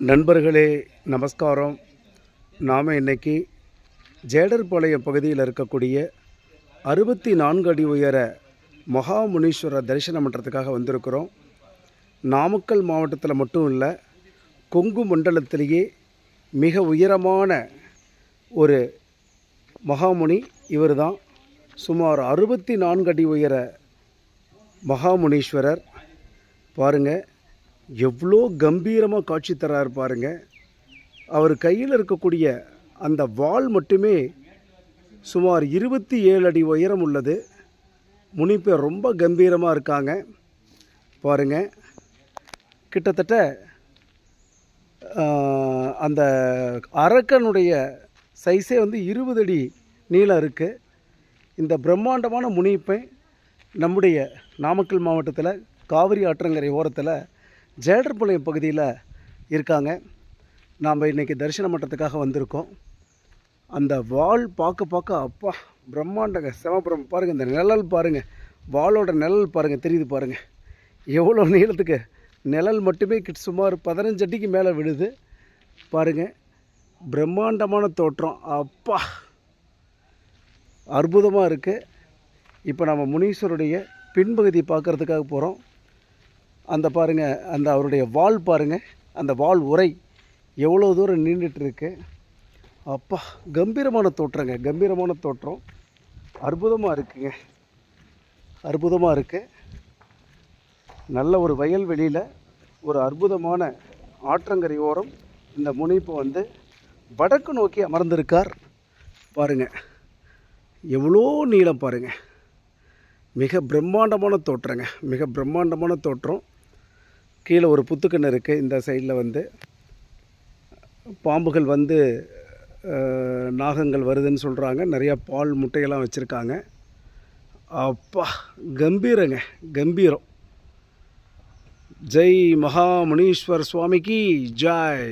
நண்பர்களே நமஸ்காரம். நாம் இன்னைக்கு ஜேடர்பாளையம் பகுதியில் இருக்கக்கூடிய அறுபத்தி நான்கு அடி உயர மகாமுனீஸ்வரர் தரிசனம் பண்ணுறதுக்காக வந்திருக்கிறோம். நாமக்கல் மாவட்டத்தில் மட்டும் இல்லை கொங்கு மண்டலத்திலேயே மிக உயரமான ஒரு மகாமுனி இவர் தான் சுமார் அறுபத்தி நான்கு அடி உயர மகாமுனீஸ்வரர். பாருங்கள் எவ்வளோ கம்பீரமாக காட்சி தராரு பாருங்க. அவர் கையில் இருக்கக்கூடிய அந்த வால் மட்டுமே சுமார் இருபத்தி ஏழு அடி உயரம் உள்ளது. முனிப்பேர் ரொம்ப கம்பீரமாக இருக்காங்க. பாருங்க. கிட்டத்தட்ட அந்த அரக்கனுடைய சைஸே வந்து இருபது அடி நீளம் இருக்குது இந்த பிரம்மாண்டமான முனிப்பை நம்முடைய நாமக்கல் மாவட்டத்தில் காவிரி ஆற்றங்கரை ஓரத்தில் ஜேடர்பாளையம் பகுதியில் இருக்காங்க. நாம் இன்றைக்கி தரிசனம் பண்ணுறதுக்காக வந்திருக்கோம். அந்த வால் பார்க்க பார்க்க அப்பா பிரம்மாண்டங்க செமபுரம். பாருங்கள் இந்த நிழல் பாருங்கள் வாளோட நிழல் பாருங்கள் தெரியுது பாருங்கள் எவ்வளோ நீளத்துக்கு நிழல் மட்டுமே கிட்ட சுமார் பதினஞ்சு அடிக்கு மேலே விழுது. பாருங்கள் பிரம்மாண்டமான தோற்றம். அப்பா அற்புதமாக இருக்குது இப்போ நம்ம முனீஸ்வருடைய பின்பகுதி பார்க்கறதுக்காக போகிறோம் அந்த பாருங்கள் அந்த அவருடைய வால் பாருங்கள் அந்த வால் உரை எவ்வளோ தூரம் நின்றுட்டுருக்கு அப்பா கம்பீரமான தோற்றங்க கம்பீரமான தோற்றம். அற்புதமாக இருக்குங்க. அற்புதமாக இருக்குது நல்ல ஒரு வயல்வெளியில் ஒரு அற்புதமான ஆற்றங்கரை ஓரம் இந்த முனைப்பை வந்து வடக்கு நோக்கி அமர்ந்திருக்கார். பாருங்கள் எவ்வளோ நீளம் பாருங்க. மிக பிரம்மாண்டமான தோற்றங்க மிக பிரம்மாண்டமான தோற்றம். கீழே ஒரு புத்துக்கண்ணு இருக்குது இந்த சைடில் வந்து. பாம்புகள் வந்து நாகங்கள் வருதுன்னு சொல்கிறாங்க நிறையா பால் முட்டையெல்லாம் வச்சுருக்காங்க. அப்பா கம்பீரங்க கம்பீரம். ஜெய் மகாமுனீஸ்வர் சுவாமிக்கு ஜாய்.